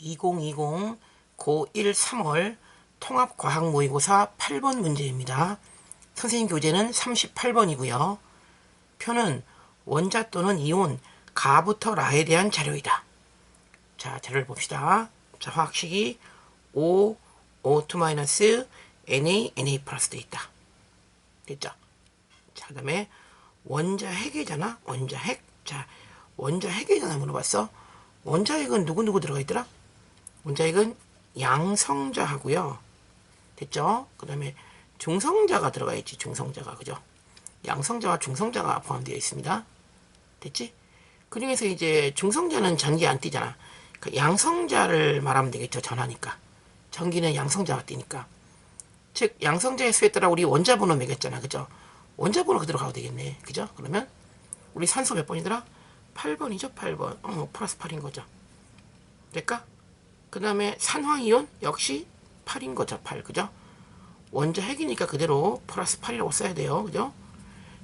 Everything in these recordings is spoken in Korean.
2020 고1 3월 통합과학 모의고사 8번 문제입니다. 선생님 교재는 38번이고요. 표는 원자 또는 이온 가부터 라에 대한 자료이다. 자, 자료를 봅시다. 자, 화학식이 O, O2- Na, Na 플러스 돼 있다. 됐죠? 자, 그 다음에 원자 핵이잖아. 원자 핵. 자, 원자 핵이잖아. 물어봤어. 원자 핵은 누구누구 들어가 있더라? 원자 핵은 양성자하고요. 됐죠? 그 다음에 중성자가 들어가 있지. 중성자가. 그죠? 양성자와 중성자가 포함되어 있습니다. 됐지? 그 중에서 이제 중성자는 전기 안 띄잖아. 그 양성자를 말하면 되겠죠. 전하니까. 전기는 양성자가 띄니까. 즉 양성자의 수에 따라 우리 원자 번호 매겼잖아. 그죠? 원자 번호 그대로 가도 되겠네. 그죠? 그러면 우리 산소 몇 번이더라? 8번이죠. 8번. 어, 플러스 8인 거죠. 될까? 그 다음에 산화이온 역시 8인 거죠. 8. 그죠? 원자 핵이니까 그대로 플러스 8이라고 써야 돼요. 그죠?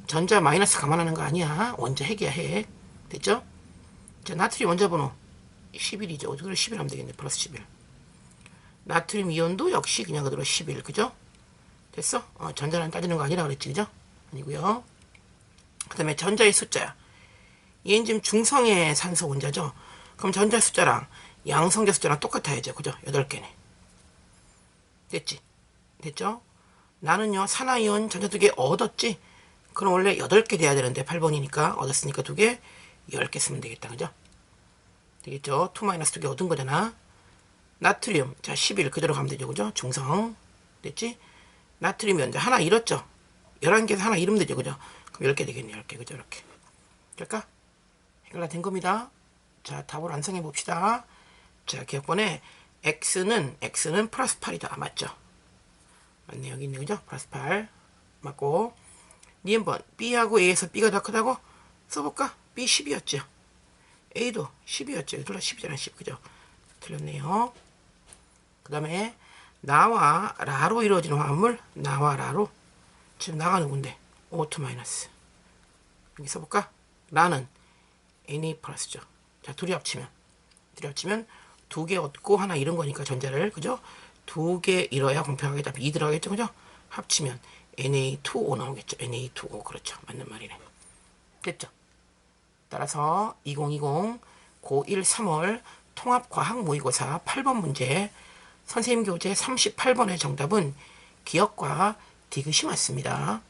전자 마이너스 감안하는 거 아니야. 원자 핵이야, 핵. 됐죠? 자, 나트륨 원자 번호 11이죠. 그래 11 하면 되겠네. 플러스 11. 나트륨 이온도 역시 그냥 그대로 11. 그죠? 됐어? 어, 전자는 따지는 거 아니라 그랬지. 그죠? 아니고요. 그 다음에 전자의 숫자야. 얘는 지금 중성의 산소 원자죠? 그럼 전자 숫자랑 양성자 숫자랑 똑같아야죠. 그죠? 8개네. 됐지? 됐죠? 나는요, 산화이온 전자 두 개 얻었지? 그럼 원래 8개 돼야 되는데 8번이니까 얻었으니까 두 개, 10개 쓰면 되겠다. 그죠? 되겠죠? 2 마이너스 두 개 얻은 거잖아. 나트륨, 자, 11 그대로 가면 되죠. 그죠? 중성. 됐지? 나트륨 연자 하나 잃었죠? 11개에서 하나 잃으면 되죠. 그죠? 그럼 10개 되겠네. 10개. 그죠? 이렇게. 될까? 해결 된 겁니다. 자, 답을 완성해 봅시다. 자, 기억번에 x는 x는 플러스 8이다. 아, 맞죠? 맞네. 여기 있네. 그죠? 플러스 8. 맞고. 니은번 b하고 a에서 b가 더 크다고 써볼까? b 10이었죠. a도 10이었죠. 둘다 10이잖아. 10. 그죠? 틀렸네요. 그 다음에 나와 라로 이루어지는 화합물 나와 라로 지금 나가 누군데? O2 마이너스 여기 써볼까? 라는 Na 플러스죠. 자 둘이 합치면 둘이 합치면 두 개 얻고 하나 잃은 거니까 전자를 그죠? 두 개 잃어야 공평하게 답이 2 들어가겠죠 그죠? 합치면 Na2O 나오겠죠. Na2O 그렇죠. 맞는 말이네. 됐죠? 따라서 2020 고1 3월 통합과학 모의고사 8번 문제 선생님 교재 38번의 정답은 기억과 디귿이 맞습니다.